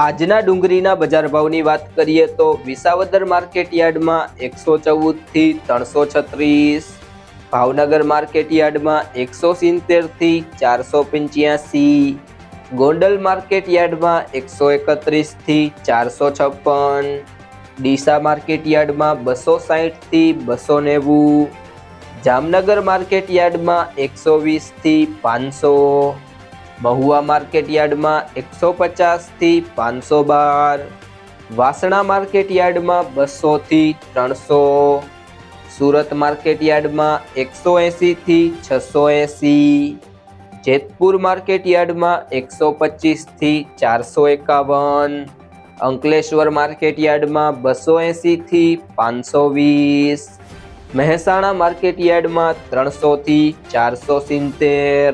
આજના ડુંગળીના બજાર ભાવની વાત કરીએ તો વિસાવદર માર્કેટ યાર્ડમાં એકસો ચૌદથી ત્રણસો છત્રીસ, ભાવનગર માર્કેટ યાર્ડમાં એકસો સિત્તેરથી ચારસો પંચ્યાસી, ગોંડલ માર્કેટ યાર્ડમાં એકસો એકત્રીસથી ચારસો છપ્પન, ડીસા માર્કેટ યાર્ડમાં બસો સાહીઠથી બસો નેવું, જામનગર માર્કેટ યાર્ડમાં એકસો વીસથી પાંચસો મહુવા માર્કેટ યાર્ડમાં એકસો પચાસથી પાંચસો બાર. વાસણા માર્કેટ યાર્ડમાં બસોથી ત્રણસો. સુરત માર્કેટ યાર્ડમાં એકસો એંસીથી છસો એંસી જેતપુર માર્કેટ યાર્ડમાં એકસો પચીસથી ચારસો એકાવન. અંકલેશ્વર માર્કેટ યાર્ડમાં બસો એંસીથી પાંચસો વીસ. મહેસાણા માર્કેટ યાર્ડમાં ત્રણસોથી ચારસો સિત્તેર.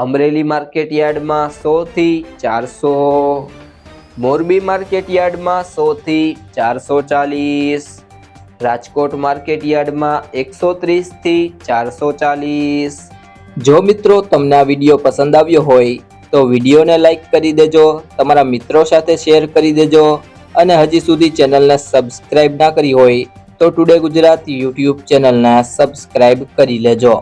અમરેલી માર્કેટ યાર્ડમાં સોથી ચારસો, મોરબી માર્કેટ યાર્ડમાં સોથી ચારસો ચાલીસ, રાજકોટ માર્કેટ યાર્ડમાં એકસો ત્રીસથી ચારસો ચાલીસ. જો મિત્રો તમને આ વીડિયો પસંદ આવ્યો હોય, તો વિડીયોને લાઈક કરી દેજો, તમારા મિત્રો સાથે શેર કરી દેજો, અને હજી સુધી ચેનલને સબસ્ક્રાઇબ ના કરી હોય, તો ટુડે ગુજરાત યુટ્યુબ ચેનલને સબસ્ક્રાઇબ કરી લેજો.